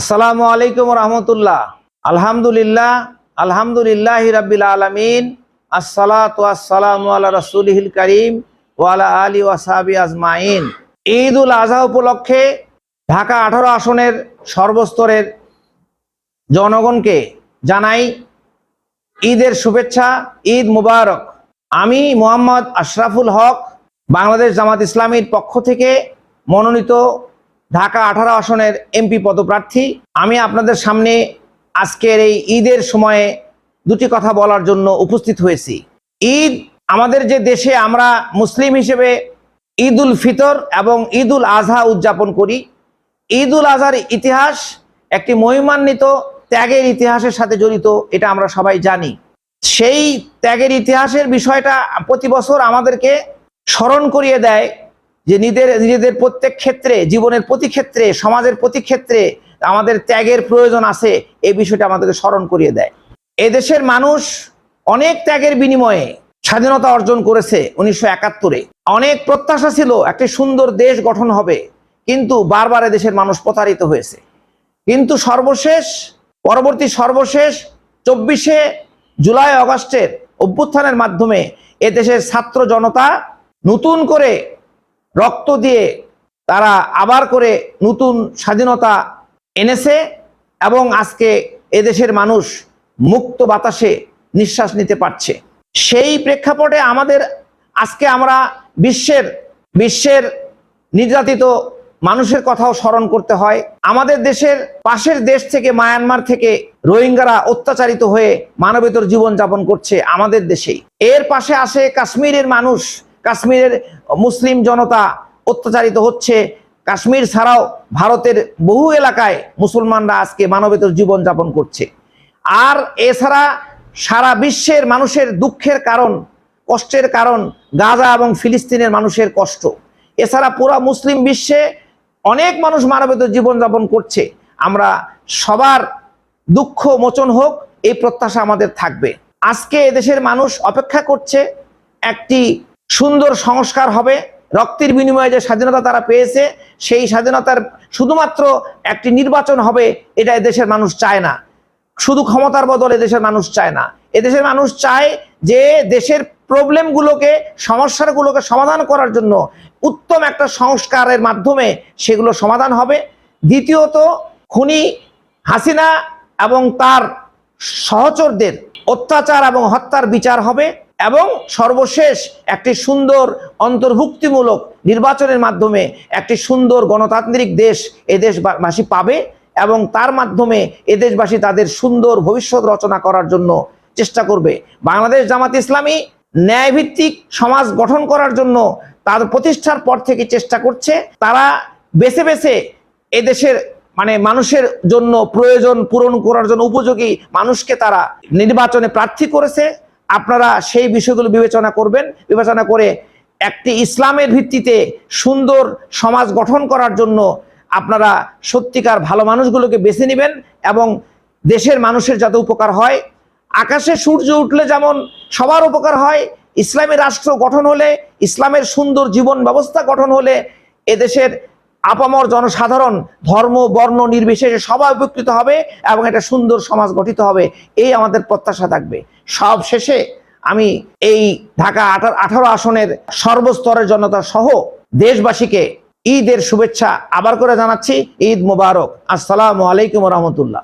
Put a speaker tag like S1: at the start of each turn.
S1: আসসালামু আলাইকুম রহমতুল্লাহ। আলহামদুলিল্লাহ আলহামদুলিল্লাহ রাব্বিল আলমিন, আসসালাতু আসসালামু আলা রাসূলিহিল করিম ওয়ালা আলী ওয়াসাবি আজমাইন। ঈদ উল আজহা উপলক্ষে ঢাকা আঠারো আসনের সর্বস্তরের জনগণকে জানাই ঈদের শুভেচ্ছা, ঈদ মুবারক। আমি মোহাম্মদ আশরাফুল হক, বাংলাদেশ জামাত ইসলামীর পক্ষ থেকে মনোনীত ঢাকা আঠারো আসনের এমপি পদপ্রার্থী। আমি আপনাদের সামনে আজকের এই ঈদের সময়ে দুটি কথা বলার জন্য উপস্থিত হয়েছি। ঈদ আমাদের যে দেশে আমরা মুসলিম হিসেবে ঈদ উল ফিতর এবং ঈদ উল আজহা উদযাপন করি। ঈদ উল আজহার ইতিহাস একটি মহিমান্বিত ত্যাগের ইতিহাসের সাথে জড়িত, এটা আমরা সবাই জানি। সেই ত্যাগের ইতিহাসের বিষয়টা প্রতি বছর আমাদেরকে স্মরণ করিয়ে দেয় যে নিজেদের নিজেদের প্রত্যেক ক্ষেত্রে, জীবনের প্রতি ক্ষেত্রে, সমাজের প্রতি ক্ষেত্রে আমাদের ত্যাগের প্রয়োজন আছে, এই বিষয়টা আমাদেরকে স্মরণ করিয়ে দেয়। এদেশের মানুষ অনেক ত্যাগের বিনিময়ে স্বাধীনতা অর্জন করেছে উনিশশো একাত্তরে। অনেক প্রত্যাশা ছিল একটি সুন্দর দেশ গঠন হবে, কিন্তু বারবার দেশের মানুষ প্রতারিত হয়েছে। কিন্তু সর্বশেষ, পরবর্তী সর্বশেষ চব্বিশে জুলাই, অগস্টের অভ্যুত্থানের মাধ্যমে এদেশের ছাত্র জনতা নতুন করে রক্ত দিয়ে তারা আবার করে নতুন স্বাধীনতা এনেছে এবং আজকে এদেশের মানুষ মুক্ত বাতাসে নিঃশ্বাস নিতে পারছে। সেই প্রেক্ষাপটে আমাদের আজকে আমরা বিশ্বের বিশ্বের নির্যাতিত মানুষের কথাও স্মরণ করতে হয়। আমাদের দেশের পাশের দেশ থেকে মায়ানমার থেকে রোহিঙ্গারা অত্যাচারিত হয়ে মানবেতর জীবন যাপন করছে আমাদের দেশেই। এর পাশে আসে কাশ্মীরের মানুষ কাশ্মীরের মুসলিম জনতা অত্যাচারিত হচ্ছে। কাশ্মীর ছাড়াও ভারতের বহু এলাকায় মুসলমানরা আজকে মানবেতর জীবন যাপন করছে। আর এছাড়া সারা বিশ্বের মানুষের দুঃখের কারণ, কষ্টের কারণ গাজা এবং ফিলিস্তিনের মানুষের কষ্ট। এছাড়া পুরা মুসলিম বিশ্বে অনেক মানুষ মানবেতর জীবনযাপন করছে। আমরা সবার দুঃখ মোচন হোক, এই প্রত্যাশা আমাদের থাকবে। আজকে এদেশের মানুষ অপেক্ষা করছে একটি সুন্দর সংস্কার হবে। রক্তের বিনিময়ে যে স্বাধীনতা তারা পেয়েছে, সেই স্বাধীনতার শুধুমাত্র একটি নির্বাচন হবে, এটা দেশের মানুষ চায় না। শুধু ক্ষমতার বদলে দেশের মানুষ চায় না। এদেশের মানুষ চায় যে দেশের প্রবলেমগুলোকে, সমস্যাগুলোকে সমাধান করার জন্য উত্তম একটা সংস্কারের মাধ্যমে সেগুলো সমাধান হবে। দ্বিতীয়ত, খুনি হাসিনা এবং তার সহচরদের অত্যাচার এবং হত্যার বিচার হবে। এবং সর্বশেষ একটি সুন্দর অন্তর্ভুক্তিমূলক নির্বাচনের মাধ্যমে একটি সুন্দর গণতান্ত্রিক দেশ এ দেশবাসী পাবে এবং তার মাধ্যমে এদেশবাসী তাদের সুন্দর ভবিষ্যৎ রচনা করার জন্য চেষ্টা করবে। বাংলাদেশ জামাত ইসলামী ন্যায়ভিত্তিক সমাজ গঠন করার জন্য তার প্রতিষ্ঠার পর থেকে চেষ্টা করছে। তারা বেছে বেছে এদেশের মানে মানুষের জন্য প্রয়োজন পূরণ করার জন্য উপযোগী মানুষকে তারা নির্বাচনে প্রার্থী করেছে। আপনারা সেই বিষয়গুলো বিবেচনা করবেন। বিবেচনা করে একটি ইসলামের ভিত্তিতে সুন্দর সমাজ গঠন করার জন্য আপনারা সত্যিকার ভালো মানুষগুলোকে বেছে নেবেন এবং দেশের মানুষের যাতে উপকার হয়। আকাশে সূর্য উঠলে যেমন সবার উপকার হয়, ইসলামী রাষ্ট্র গঠন হলে, ইসলামের সুন্দর জীবন ব্যবস্থা গঠন হলে এদেশের আপামর জনসাধারণ ধর্ম, বর্ণ, নির্বিশেষে সবাই উপকৃত হবে এবং একটা সুন্দর সমাজ গঠিত হবে। এই আমাদের প্রত্যাশা থাকবে। সব শেষে আমি এই ঢাকা আঠারো আসনের সর্বস্তরের জনতা সহ দেশবাসীকে ঈদের শুভেচ্ছা আবার করে জানাচ্ছি। ঈদ মুবারক। আসসালামু আলাইকুম রহমতুল্লাহ।